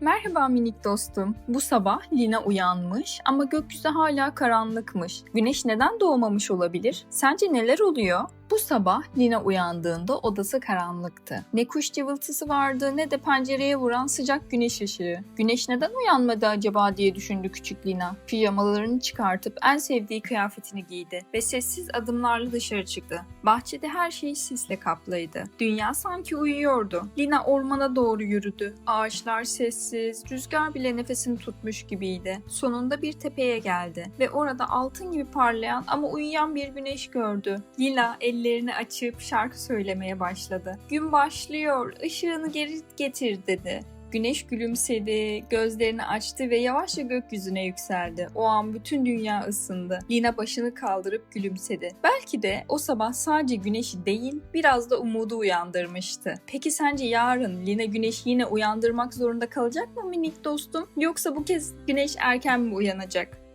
Merhaba minik dostum. Bu sabah Lina uyanmış ama gökyüzü hala karanlıkmış. Güneş neden doğmamış olabilir? Sence neler oluyor? Bu sabah Lina uyandığında odası karanlıktı. Ne kuş cıvıltısı vardı ne de pencereye vuran sıcak güneş ışığı. Güneş neden uyanmadı acaba diye düşündü küçük Lina. Pijamalarını çıkartıp en sevdiği kıyafetini giydi ve sessiz adımlarla dışarı çıktı. Bahçede her şey sisle kaplıydı. Dünya sanki uyuyordu. Lina ormana doğru yürüdü. Ağaçlar sessiz, rüzgar bile nefesini tutmuş gibiydi. Sonunda bir tepeye geldi ve orada altın gibi parlayan ama uyuyan bir güneş gördü. Lila ellerini açıp şarkı söylemeye başladı. Gün başlıyor, ışığını geri getir dedi. Güneş gülümsedi, gözlerini açtı ve yavaşça gökyüzüne yükseldi. O an bütün dünya ısındı. Lina başını kaldırıp gülümsedi. Belki de o sabah sadece güneşi değil, biraz da umudu uyandırmıştı. Peki sence yarın Lina güneşi yine uyandırmak zorunda kalacak mı minik dostum? Yoksa bu kez güneş erken mi uyanacak?